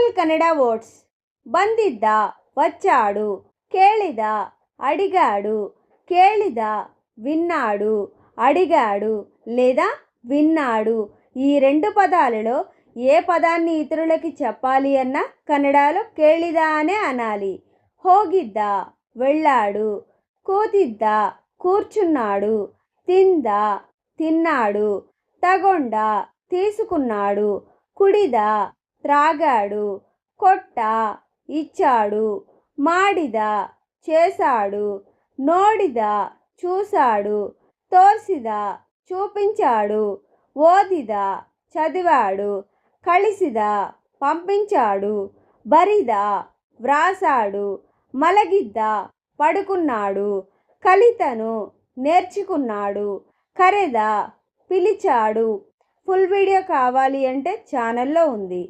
Simple Kannada words ಬಂದಿದ್ದ వచ్చాడు ಕೇಳಿದ అడిగాడు కేళిద విన్నాడు అడిగాడు లేదా విన్నాడు ఈ రెండు పదాలలో ఏ పదాన్ని ఇతరులకి చెప్పాలి అన్న కన్నడలో కేళిదా అనే అనాలి హోగిద్దా వెళ్ళాడు కూతిద్దా కూర్చున్నాడు తిందా తిన్నాడు తగొండ తీసుకున్నాడు కుడిదా త్రాగాడు కొట్ట ఇచ్చాడు మాడిద చేశాడు నోడిద చూశాడు తోర్సిద చూపించాడు ఓదిద చదివాడు కలిసిద పంపించాడు బరిద వ్రాసాడు మలగిద్ద పడుకున్నాడు కలితను నేర్చుకున్నాడు కరెద పిలిచాడు. ఫుల్ వీడియో కావాలి అంటే ఛానల్లో ఉంది.